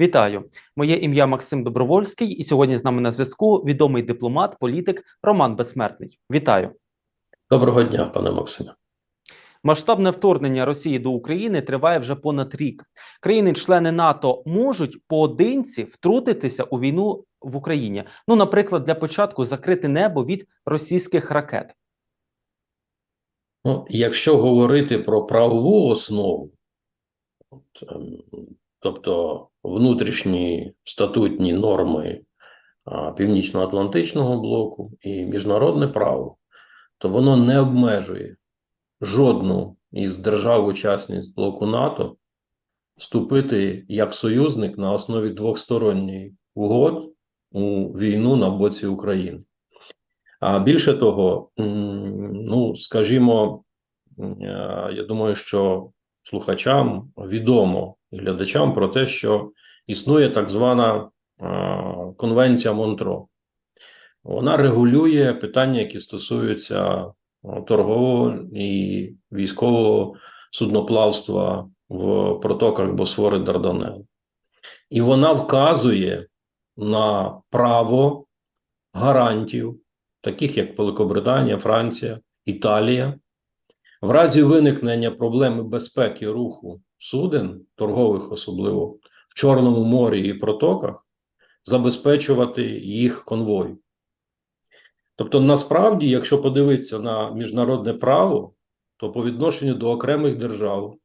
Вітаю! Моє ім'я Максим Добровольський, і сьогодні з нами на зв'язку відомий дипломат, політик Роман Безсмертний. Вітаю! Доброго дня, пане Максиме. Масштабне вторгнення Росії до України триває вже понад рік. Країни-члени НАТО можуть поодинці втрутитися у війну в Україні. Ну, наприклад, для початку закрити небо від російських ракет. Ну, якщо говорити про правову основу, от, ем, тобто внутрішні статутні норми Північно-Атлантичного блоку і міжнародне право, то воно не обмежує жодну із держав-учасниць блоку НАТО вступити як союзник на основі двосторонньої угод у війну на боці України. А більше того, ну скажімо, я думаю, що слухачам відомо і глядачам про те, що існує так звана Конвенція Монтро. Вона регулює питання, які стосуються торгового і військового судноплавства в протоках Босфори Дарданелл. І вона вказує на право гарантів таких як Великобританія, Франція, Італія, в разі виникнення проблеми безпеки руху суден, торгових особливо в Чорному морі і протоках, забезпечувати їх конвой. Тобто, насправді, якщо подивитися на міжнародне право, то по відношенню до окремих держав,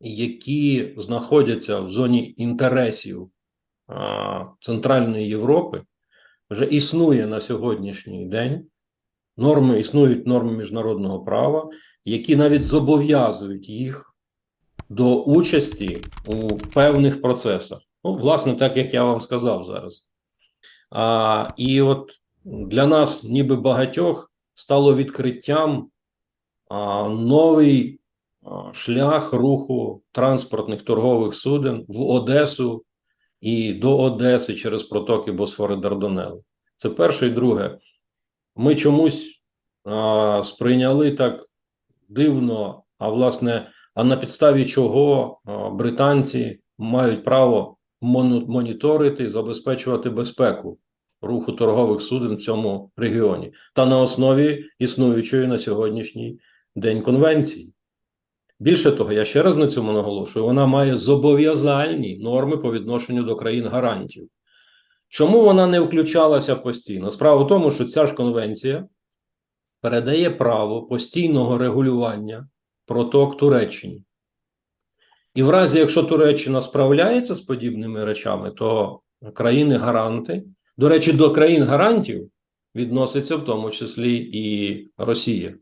які знаходяться в зоні інтересів а, Центральної Європи, вже існує на сьогоднішній день норми, існують норми міжнародного права, які навіть зобов'язують їх до участі у певних процесах. Ну, власне, так як я вам сказав зараз. А, І от для нас, ніби багатьох, стало відкриттям а, новий а, шлях руху транспортних торгових суден в Одесу і до Одеси через протоки Босфори Дарданели. Це перше і друге. Ми чомусь а, сприйняли так дивно, а власне, а на підставі чого британці мають право моніторити і забезпечувати безпеку руху торгових суден в цьому регіоні та на основі існуючої на сьогоднішній день конвенції. Більше того, я ще раз на цьому наголошую: вона має зобов'язальні норми по відношенню до країн гарантів. Чому вона не включалася постійно? Справа в тому, що ця ж конвенція передає право постійного регулювання проток Туреччині. І в разі, якщо Туреччина справляється з подібними речами, то країни-гаранти, до речі, до країн гарантів відноситься в тому числі і Росія.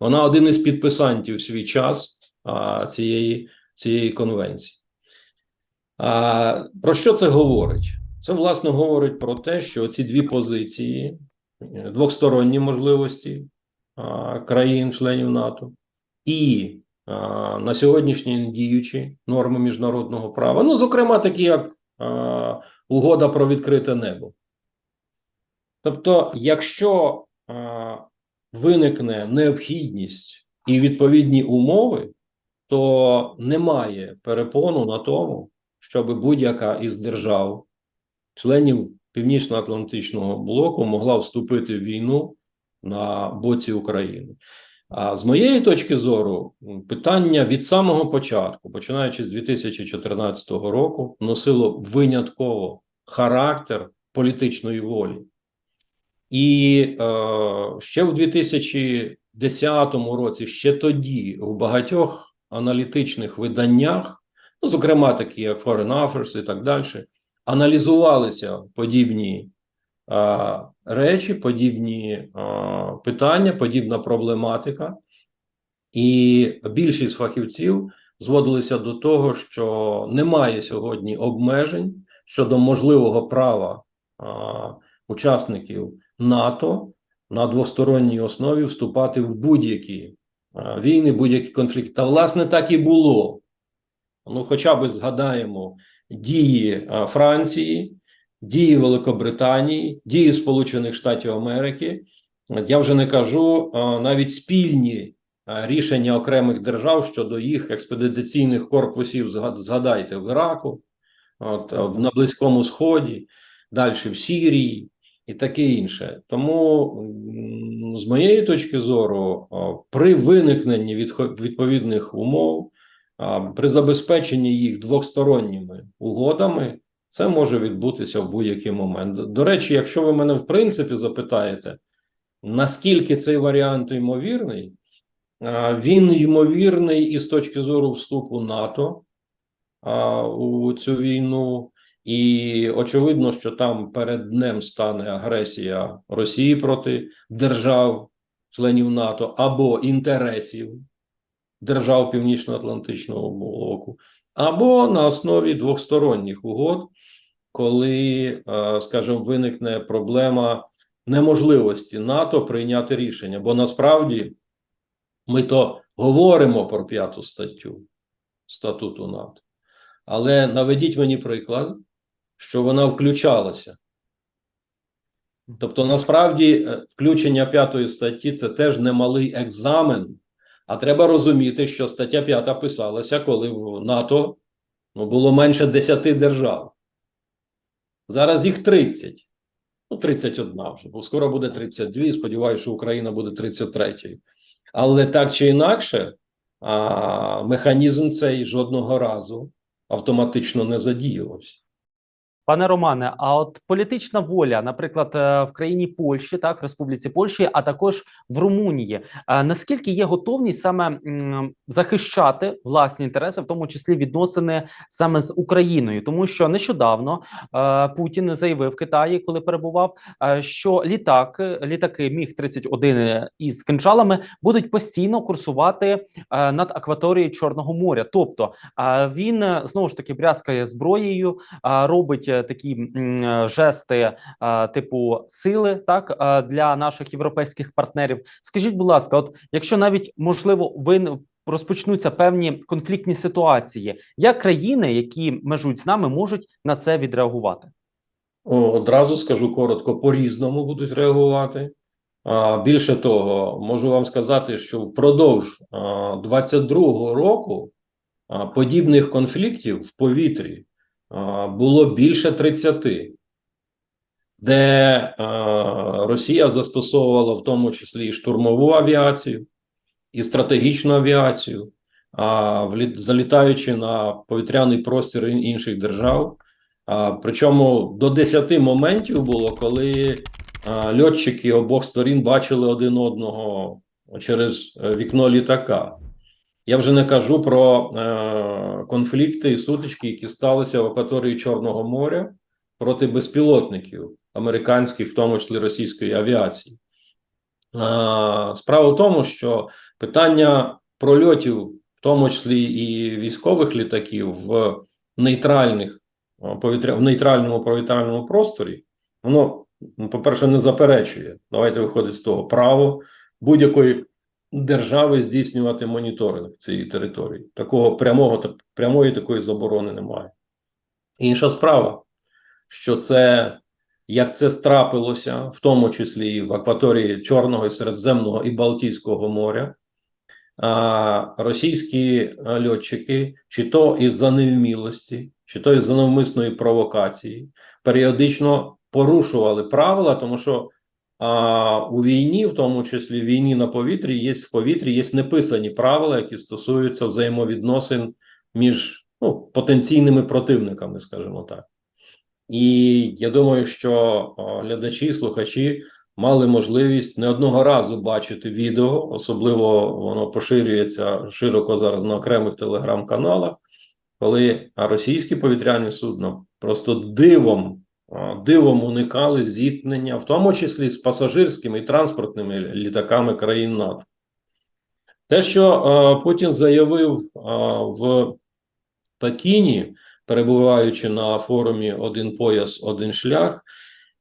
Вона один із підписантів свій час а, цієї, цієї конвенції. А, про що це говорить? Це, власне, говорить про те, що ці дві позиції, е, двосторонні можливості а, країн-членів НАТО і на сьогоднішній діючі норми міжнародного права, ну, зокрема, такі як угода про відкрите небо. Тобто, якщо виникне необхідність і відповідні умови, то немає перепону на тому, щоб будь-яка із держав, членів Північно-Атлантичного блоку, могла вступити в війну на боці України. А з моєї точки зору, питання від самого початку, починаючи з 2014 року, носило винятково характер політичної волі. І е, ще в 2010 році, ще тоді, в багатьох аналітичних виданнях, ну, зокрема, такі як Foreign Affairs і так далі, аналізувалися подібні речі, подібні питання, подібна проблематика. І більшість фахівців зводилися до того, що немає сьогодні обмежень щодо можливого права учасників НАТО на двосторонній основі вступати в будь-які війни, будь-які конфлікти. Та власне так і було. Ну, хоча б згадаємо дії Франції, дії Великобританії, дії Сполучених Штатів Америки. Я вже не кажу навіть спільні рішення окремих держав щодо їх експедиційних корпусів. Згадайте в Іраку, от, на Близькому Сході, далі в Сірії і таке інше. Тому, з моєї точки зору, при виникненні відповідних умов, при забезпеченні їх двосторонніми угодами, це може відбутися в будь-який момент. До речі, якщо ви мене в принципі запитаєте, наскільки цей варіант ймовірний, він ймовірний і з точки зору вступу НАТО у цю війну, і очевидно, що там перед днем стане агресія Росії проти держав, членів НАТО або інтересів держав Північно-Атлантичного блоку, або на основі двосторонніх угод, коли, е, скажімо, виникне проблема неможливості НАТО прийняти рішення. Бо насправді ми то говоримо про п'яту статтю статуту НАТО, але наведіть мені приклад, що вона включалася. Тобто, насправді, е, включення п'ятої статті це теж немалий екзамен. А треба розуміти, що стаття 5 писалася, коли в НАТО ну, було менше 10 держав. Зараз їх 30. Ну, 31 вже, бо скоро буде 32. Сподіваюся, що Україна буде 33. Але так чи інакше, а, механізм цей жодного разу автоматично не задіювався. Пане Романе, а от політична воля, наприклад, е, в країні Польщі, так, Республіці Польщі, а також в Румунії, е, наскільки є готовність саме захищати власні інтереси, в тому числі відносини саме з Україною, тому що нещодавно е, Путін заявив в Китаї, коли перебував, що літак, літаки Міг 31 із кинджалами будуть постійно курсувати над акваторією Чорного моря. Тобто він знову ж таки брязкає зброєю, робить такі е, жести типу сили, так для наших європейських партнерів. Скажіть, будь ласка, от якщо навіть можливо ви розпочнуться певні конфліктні ситуації, як країни, які межують з нами, можуть на це відреагувати? Одразу скажу коротко, по-різному будуть реагувати. Більше того, можу вам сказати, що впродовж 22-го року подібних конфліктів в повітрі було більше 30, де Росія застосовувала в тому числі і штурмову авіацію, і стратегічну авіацію, залітаючи на повітряний простір інших держав. Причому до 10 моментів було, коли льотчики обох сторін бачили один одного через е, вікно літака. Я вже не кажу про е, конфлікти і сутички, які сталися в акваторії Чорного моря проти безпілотників американських, в тому числі російської авіації. А, справа в тому, що питання прольотів, в тому числі і військових літаків, в нейтральних повітря в нейтральному повітряному просторі, воно, ну, по-перше, не заперечує. Давайте виходить з того право будь-якої держави здійснювати моніторинг цієї території. Такого прямого та прямої такої заборони немає. Інша справа, що це як це трапилося, в тому числі і в акваторії Чорного Середземного і Балтійського моря. А російські льотчики, чи то із-за невмілості, чи то із-за навмисної провокації, періодично порушували правила, тому що а, у війні, в тому числі війні на повітрі, є в повітрі є неписані правила, які стосуються взаємовідносин між ну, потенційними противниками, скажімо так. І я думаю, що глядачі, слухачі мали можливість не одного разу бачити відео, особливо воно поширюється широко зараз на окремих телеграм-каналах, коли російські повітряні судна просто дивом, дивом уникали зіткнення, в тому числі з пасажирськими і транспортними літаками країн НАТО. Те, що Путін заявив в Пекіні, перебуваючи на форумі Один пояс, один шлях,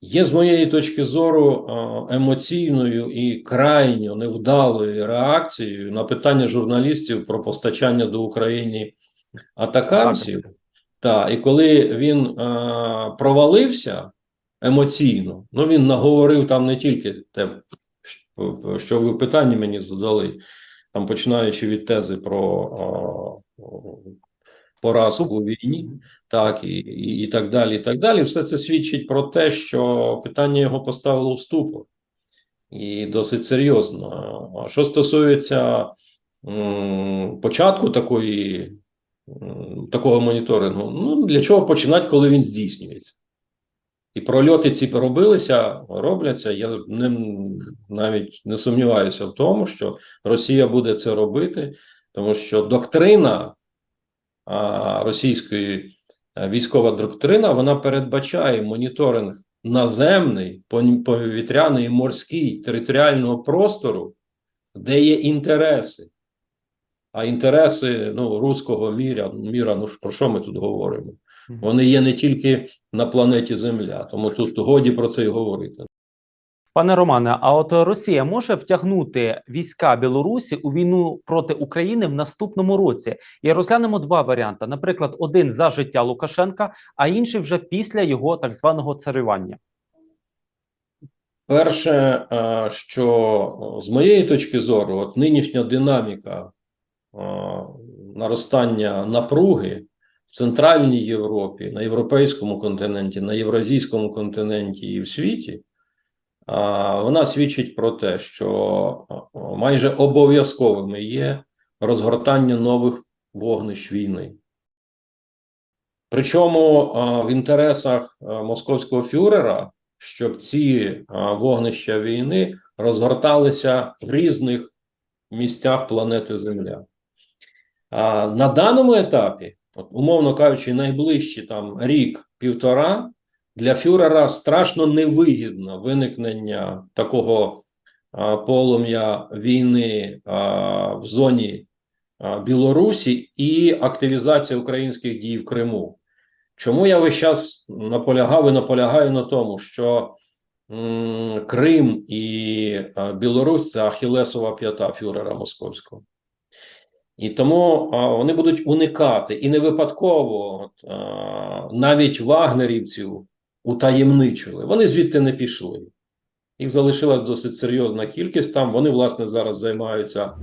є з моєї точки зору емоційною і крайньо невдалою реакцією на питання журналістів про постачання до України атакамсів. Так, і коли він е, провалився емоційно, ну він наговорив там не тільки те, що- ви в питанні мені задали, там починаючи від тези про. е, поразку у війні, так і, і, і так далі. І так далі. Все це свідчить про те, що питання його поставило в ступор і досить серйозно. Що стосується м, початку такої, такого моніторингу, ну для чого починати, коли він здійснюється? І прольоти ці робилися, робляться. Я не, навіть не сумніваюся в тому, що Росія буде це робити, тому що доктрина а, російської військова доктрина вона передбачає моніторинг наземний, повітряний і морський територіального простору, де є інтереси. А інтереси ну, руського міра, міра, ну про що ми тут говоримо? Вони є не тільки на планеті Земля, тому тут годі про це й говорити. Пане Романе, а от Росія може втягнути війська Білорусі у війну проти України в наступному році? І розглянемо два варіанти: наприклад, один за життя Лукашенка, а інший вже після його так званого царювання. Перше, е, що з моєї точки зору, от нинішня динаміка наростання напруги в Центральній Європі, на європейському континенті, на євразійському континенті і в світі, вона свідчить про те, що майже обов'язковими є розгортання нових вогнищ війни. Причому в інтересах московського фюрера, щоб ці вогнища війни розгорталися в різних місцях планети Земля. На даному етапі, умовно кажучи, найближчі там рік-півтора, для фюрера страшно невигідно виникнення такого полум'я війни в зоні Білорусі і активізація українських дій в Криму. Чому я весь час наполягав і наполягаю на тому, що Крим і Білорусь це Ахілесова п'ята фюрера московського. І тому а, вони будуть уникати і не випадково от, а, навіть вагнерівців утаємничили. Вони звідти не пішли. Їх залишилась досить серйозна кількість там. Вони, власне, зараз займаються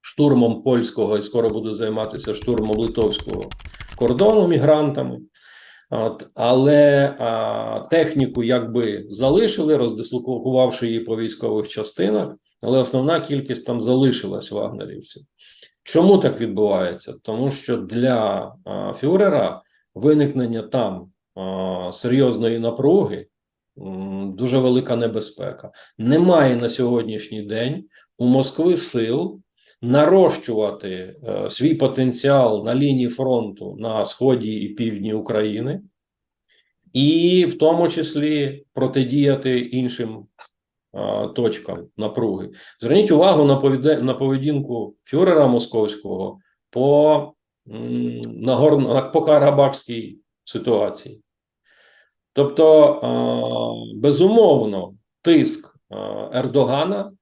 штурмом польського і скоро будуть займатися штурмом литовського кордону мігрантами. От, але а, техніку якби залишили, роздислокувавши її по військових частинах, але основна кількість там залишилась вагнерівців. Чому так відбувається? Тому що для фюрера виникнення там серйозної напруги дуже велика небезпека. Немає на сьогоднішній день у Москви сил нарощувати е, свій потенціал на лінії фронту на сході і півдні України, і в тому числі протидіяти іншим точкам напруги. Зверніть увагу на, поведінку фюрера московського по, Нагорно, по Карабахській ситуації. Тобто, безумовно, тиск Ердогана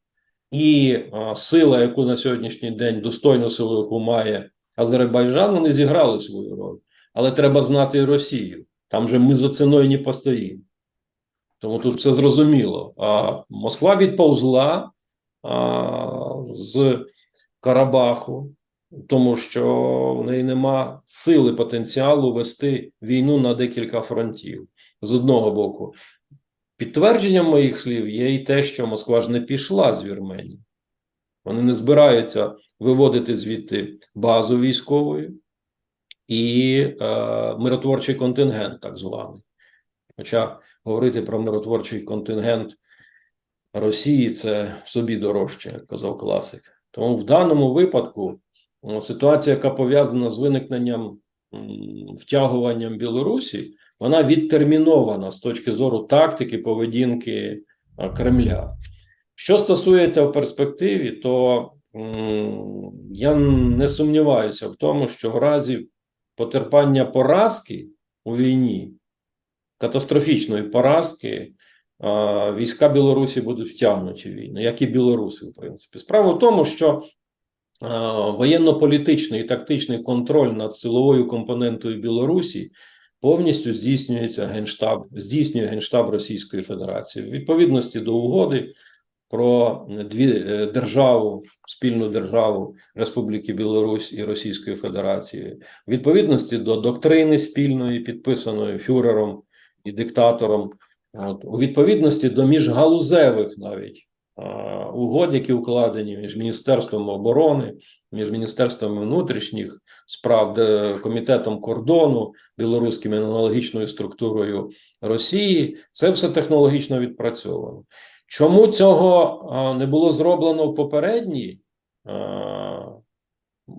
і сила, яку на сьогоднішній день достойну силу, яку має Азербайджан, вони зіграли свою роль. Але треба знати і Росію. Там же ми за ціною не постоїмо. Тому тут все зрозуміло. А Москва відповзла а, з Карабаху, тому що в неї нема сили потенціалу вести війну на декілька фронтів. З одного боку, Підтвердженням моїх слів є і те, що Москва ж не пішла з Вірменії. Вони не збираються виводити звідти базу військовою і е, миротворчий контингент, так званий. Хоча говорити про миротворчий контингент Росії це собі дорожче, як казав класик. Тому в даному випадку ситуація, яка пов'язана з виникненням втягуванням Білорусі, вона відтермінована з точки зору тактики поведінки Кремля. Що стосується в перспективі, то я не сумніваюся в тому, що в разі потерпання поразки у війні, катастрофічної поразки, війська Білорусі будуть втягнуті в війну, як і білоруси, в принципі. Справа в тому, що воєнно-політичний і тактичний контроль над силовою компонентою Білорусі повністю здійснюється генштаб, здійснює генштаб Російської Федерації в відповідності до угоди, про дві е, державу, спільну державу Республіки Білорусь і Російської Федерації, в відповідності до доктрини спільної, підписаної фюрером і диктатором, от, у відповідності до міжгалузевих навіть угод, які укладені між Міністерством оборони, між Міністерством внутрішніх справ, комітетом кордону білоруським аналогічною структурою Росії, це все технологічно відпрацьовано. Чому цього не було зроблено в попередні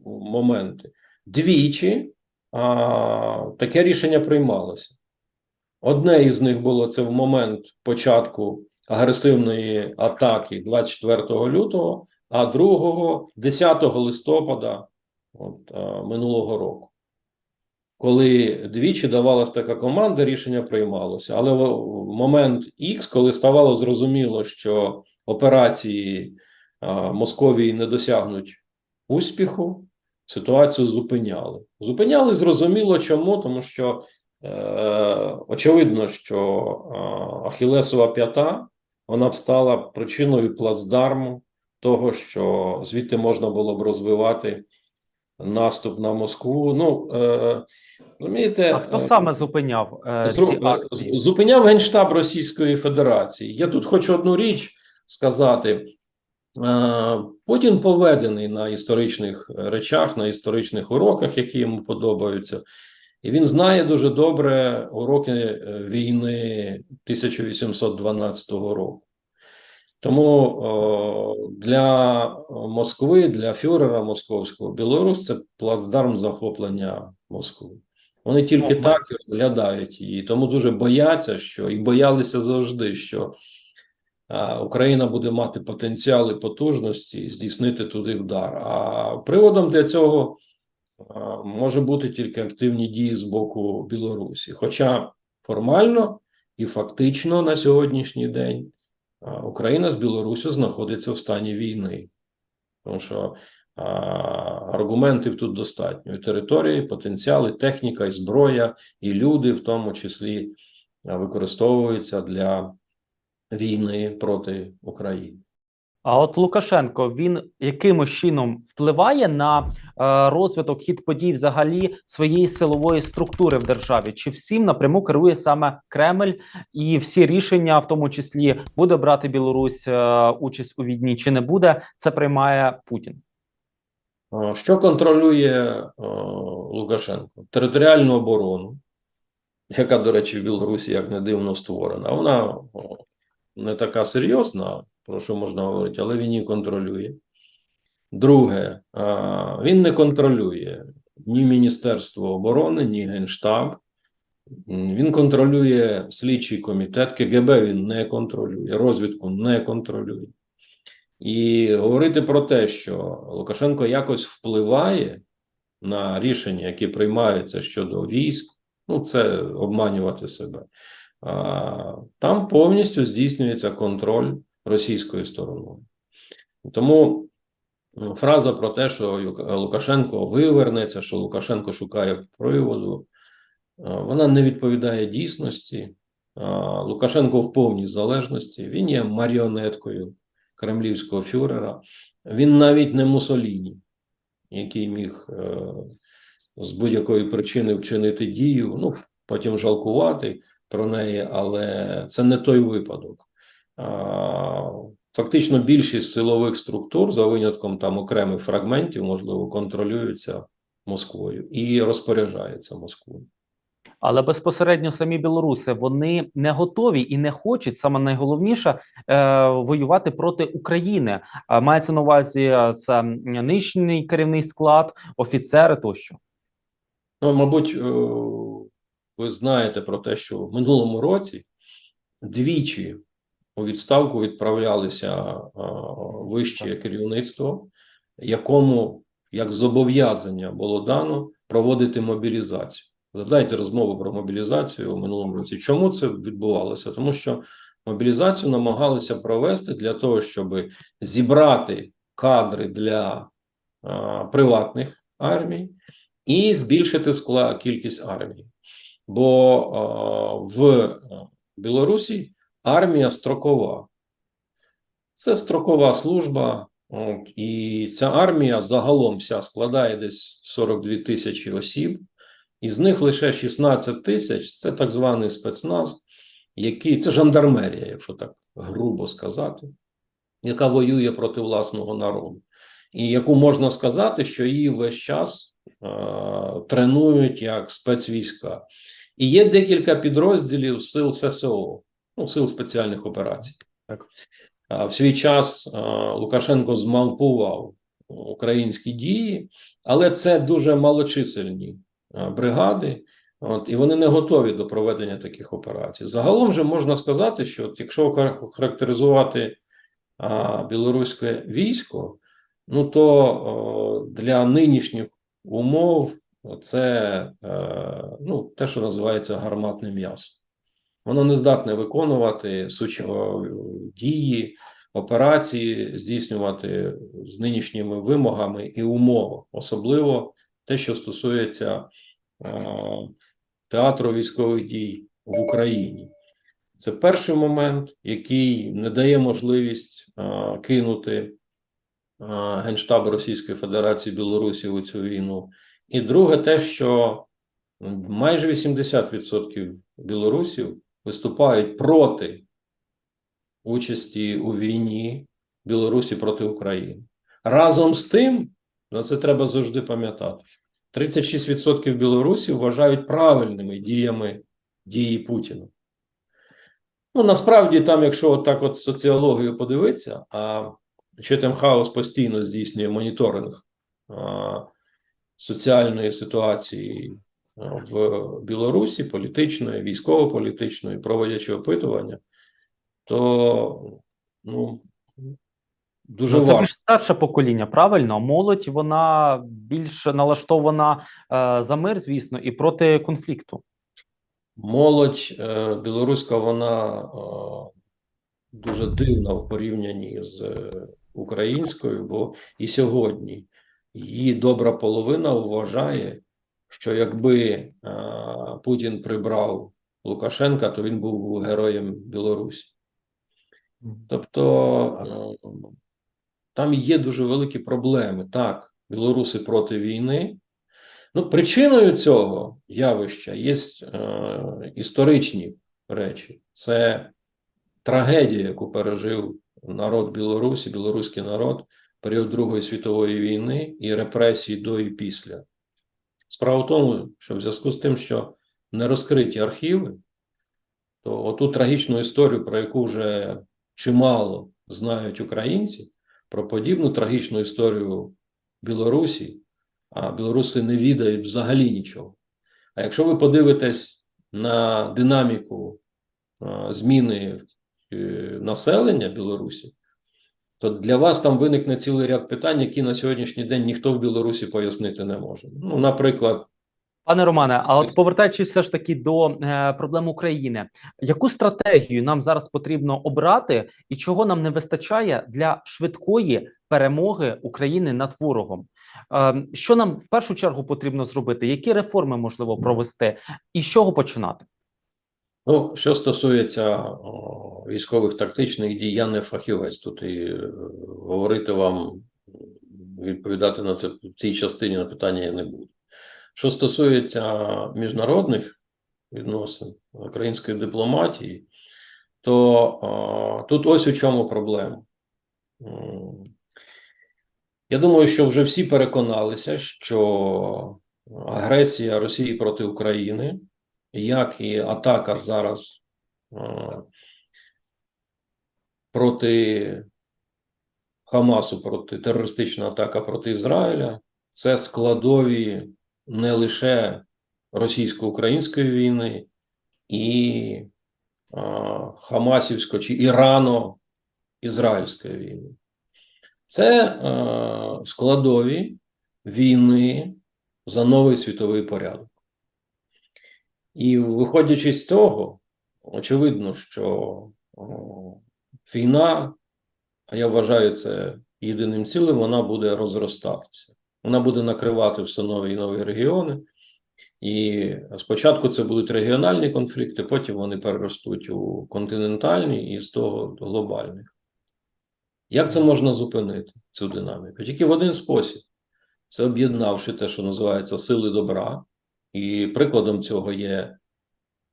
моменти? Двічі а, таке рішення приймалося. Одне із них було це в момент початку агресивної атаки 24 лютого, а другого 10 листопада от, а, минулого року. Коли двічі давалась така команда, рішення приймалося. Але в момент X, коли ставало зрозуміло, що операції а, Московії не досягнуть успіху, ситуацію зупиняли. Зупиняли зрозуміло чому, тому що е, очевидно, що е, Ахілесова п'ята вона б стала причиною плацдарму того, що звідти можна було б розвивати наступ на Москву. Ну, е, розумієте, А хто е, саме зупиняв е, ці е, акції? Зупиняв Генштаб Російської Федерації. Я тут хочу одну річ сказати. Е, Путін поведений на історичних речах, на історичних уроках, які йому подобаються. І він знає дуже добре уроки е, війни 1812 року. Тому о, для Москви, для фюрера московського, Білорусь це плацдарм захоплення Москви. Вони тільки так і розглядають її, тому дуже бояться, що і боялися завжди, що а, Україна буде мати потенціал і потужності здійснити туди удар. А приводом для цього може бути тільки активні дії з боку Білорусі. Хоча формально і фактично на сьогоднішній день Україна з Білоруссю знаходиться в стані війни, тому що а, аргументів тут достатньо: і території, потенціали, техніка, і зброя, і люди, в тому числі, використовуються для війни проти України. А от Лукашенко він якимось чином впливає на е, розвиток хід подій взагалі своєї силової структури в державі? Чи всім напряму керує саме Кремль і всі рішення, в тому числі буде брати Білорусь е, участь у війні, чи не буде, це приймає Путін? Що контролює е, Лукашенко? Територіальну оборону, яка, до речі, в Білорусі, як не дивно, створена. Вона о, не така серйозна, про що можна говорити, але він її контролює. Друге, він не контролює ні Міністерство оборони, ні Генштаб. Він контролює слідчий комітет, КГБ він не контролює, розвідку не контролює. І говорити про те, що Лукашенко якось впливає на рішення, які приймаються щодо військ, ну це обманювати себе. Там повністю здійснюється контроль російською стороною. Тому фраза про те, що Лукашенко вивернеться, що Лукашенко шукає приводу, вона не відповідає дійсності. Лукашенко в повній залежності, він є маріонеткою кремлівського фюрера. Він навіть не Мусоліні, який міг е, з будь-якої причини вчинити дію, ну потім жалкувати про неї, але це не той випадок. Фактично, більшість силових структур, за винятком там окремих фрагментів, можливо, контролюються Москвою і розпоряджаються Москвою. Але безпосередньо самі білоруси вони не готові і не хочуть саме найголовніше е, воювати проти України. А мається на увазі е, це нинішній керівний склад, офіцери тощо. Ну, мабуть, е, ви знаєте про те, що в минулому році двічі у відставку відправлялися е, вище керівництво, якому як зобов'язання було дано проводити мобілізацію. Згадайте розмову про мобілізацію у минулому році. Чому це відбувалося? Тому що мобілізацію намагалися провести для того, щоб зібрати кадри для е, приватних армій і збільшити скла кількість армії. Бо е, в Білорусі армія строкова. Це строкова служба, і ця армія загалом вся складає десь 42 тисячі осіб, із них лише 16 тисяч це так званий спецназ, який це жандармерія, якщо так грубо сказати, яка воює проти власного народу, і яку можна сказати, що її весь час е, тренують як спецвійська. І є декілька підрозділів сил ССО, ну, сил спеціальних операцій. Так. В свій час Лукашенко змавпував українські дії, але це дуже малочисельні бригади, от, і вони не готові до проведення таких операцій. Загалом же можна сказати, що от, якщо характеризувати а, білоруське військо, ну то о, для нинішніх умов це е, ну, те, що називається гарматне м'ясо. Воно не здатне виконувати суч... дії, операції, здійснювати з нинішніми вимогами і умовами, особливо те, що стосується е, театру військових дій в Україні. Це перший момент, який не дає можливість е, кинути е, Генштаб Російської Федерації Білорусі у цю війну. І друге, те, що майже 80% білорусів виступають проти участі у війні Білорусі проти України. Разом з тим, на це треба завжди пам'ятати. 36% білорусів вважають правильними діями дії Путіна. Ну, насправді, там, якщо от так от соціологію подивитися, а Четем Хаус постійно здійснює моніторинг а, соціальної ситуації в Білорусі, політичної, військово-політичної, проводячи опитування, то ну, дуже Ну, це більш старше покоління, правильно? Молодь вона більш налаштована е, за мир, звісно, і проти конфлікту. Молодь е, білоруська, вона е, дуже дивна в порівнянні з е, українською, бо і сьогодні її добра половина вважає, що якби е, Путін прибрав Лукашенка, то він був героєм Білорусі. Тобто е, там є дуже великі проблеми. Так, білоруси проти війни. Ну, причиною цього явища є е, історичні речі. Це трагедія, яку пережив народ Білорусі, білоруський народ період Другої світової війни і репресій до і після. Справа в тому, що в зв'язку з тим, що не розкриті архіви, то оту трагічну історію, про яку вже чимало знають українці, про подібну трагічну історію Білорусі, а білоруси не відають взагалі нічого. А якщо ви подивитесь на динаміку зміни е, населення Білорусі, то для вас там виникне цілий ряд питань, які на сьогоднішній день ніхто в Білорусі пояснити не може. Ну, наприклад, Пане Романе, а от повертаючись все ж таки до е, проблем України, яку стратегію нам зараз потрібно обрати, і чого нам не вистачає для швидкої перемоги України над ворогом? Е, що нам в першу чергу потрібно зробити? Які реформи можливо провести, і з чого починати? Ну, що стосується о, військових тактичних дій, я не фахівець тут і е, говорити вам, відповідати на це в цій частині на питання я не буду. Що стосується міжнародних відносин української дипломатії, то о, тут ось у чому проблема. Я думаю, що вже всі переконалися, що агресія Росії проти України як і атака зараз проти Хамасу, проти терористична атака проти Ізраїля, це складові не лише російсько-української війни і Хамасівсько чи Ірано-Ізраїльської війни. Це складові війни за новий світовий порядок. І виходячи з цього, очевидно, що війна, а я вважаю це єдиним цілим, вона буде розростатися. Вона буде накривати все нові і нові регіони. І спочатку це будуть регіональні конфлікти, потім вони переростуть у континентальні і з того до глобальних. Як це можна зупинити, цю динаміку? Тільки в один спосіб. Це об'єднавши те, що називається сили добра. І прикладом цього є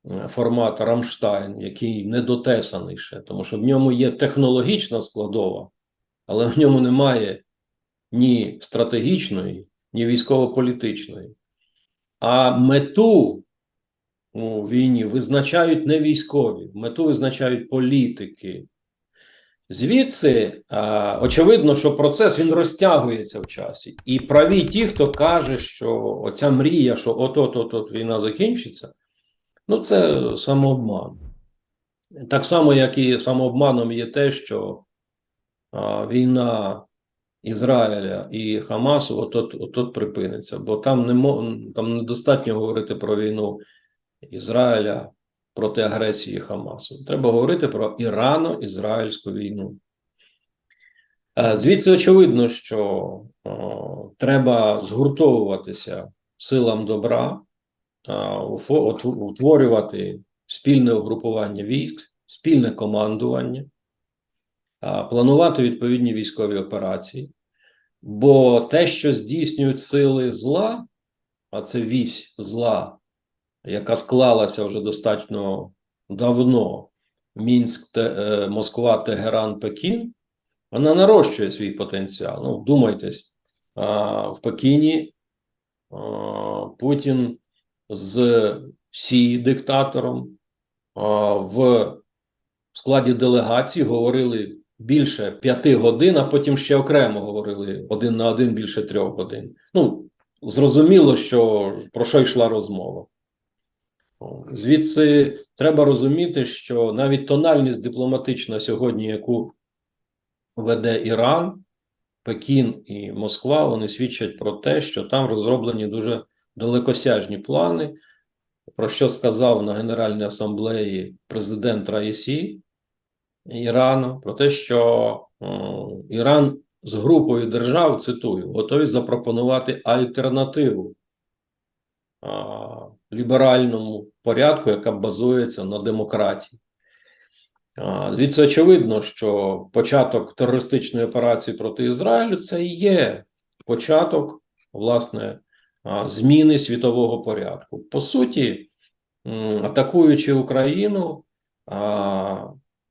е, формат Рамштайн, який недотесаний ще, тому що в ньому є технологічна складова, але в ньому немає ні стратегічної, ні військово-політичної. А мету у війні визначають не військові, мету визначають політики. Звідси, очевидно, що процес він розтягується в часі. І праві ті, хто каже, що оця мрія, що от-от-от війна закінчиться, ну це самообман. Так само, як і самообманом є те, що війна Ізраїля і Хамасу от-от, припиниться, бо там не мо, там недостатньо говорити про війну Ізраїля проти агресії Хамасу. Треба говорити про Ірано-Ізраїльську війну. Е, Звідси очевидно, що о, треба згуртовуватися силам добра, е, утв- утворювати спільне угрупування військ, спільне командування, а, планувати відповідні військові операції. Бо те, що здійснюють сили зла, а це вісь зла, яка склалася вже достатньо давно, Мінськ, е, Москва, Тегеран, Пекін, вона нарощує свій потенціал. Ну, вдумайтесь, в Пекіні Путін з Сі диктатором в складі делегації говорили більше п'яти годин, а потім ще окремо говорили один на один більше трьох годин. Ну, зрозуміло, що про що йшла розмова. Звідси треба розуміти, що навіть тональність дипломатична сьогодні, яку веде Іран, Пекін і Москва, вони свідчать про те, що там розроблені дуже далекосяжні плани, про що сказав на Генеральній асамблеї президент Раїсі Ірану, про те, що Іран з групою держав, цитую, готові запропонувати альтернативу ліберальному порядку, яка базується на демократії. Звідси очевидно, що початок терористичної операції проти Ізраїлю це і є початок власне зміни світового порядку. По суті, атакуючи Україну,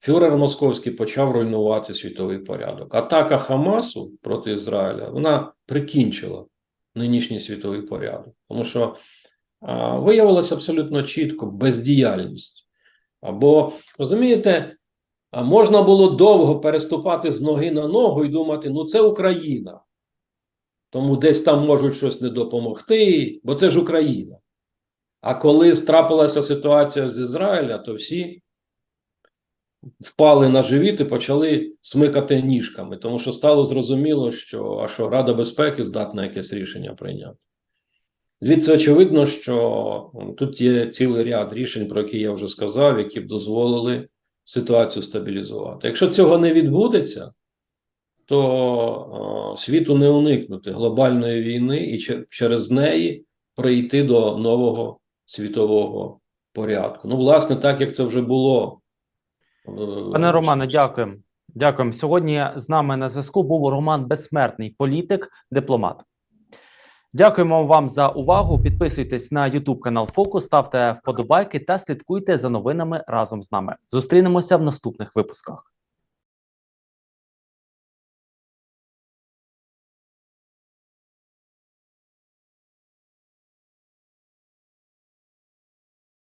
фюрер Московський почав руйнувати світовий порядок. Атака Хамасу проти Ізраїля вона прикінчила нинішній світовий порядок, тому що виявилася абсолютно чітко бездіяльність. Або розумієте, можна було довго переступати з ноги на ногу і думати, ну це Україна. Тому десь там можуть щось не допомогти, бо це ж Україна. А коли трапилася ситуація з Ізраїля, то всі впали на живіт і почали смикати ніжками, тому що стало зрозуміло, що а що Рада безпеки здатна якесь рішення прийняти. Звідси очевидно, що тут є цілий ряд рішень, про які я вже сказав, які б дозволили ситуацію стабілізувати. Якщо цього не відбудеться, то світу не уникнути глобальної війни і через неї прийти до нового світового порядку. Ну, власне, так як це вже було. е, Пане Романе, дякуємо. Дякуємо. Сьогодні з нами на зв'язку був Роман Безсмертний, політик, дипломат. Дякуємо вам за увагу. Підписуйтесь на YouTube канал Фокус, ставте вподобайки та слідкуйте за новинами разом з нами. Зустрінемося в наступних випусках.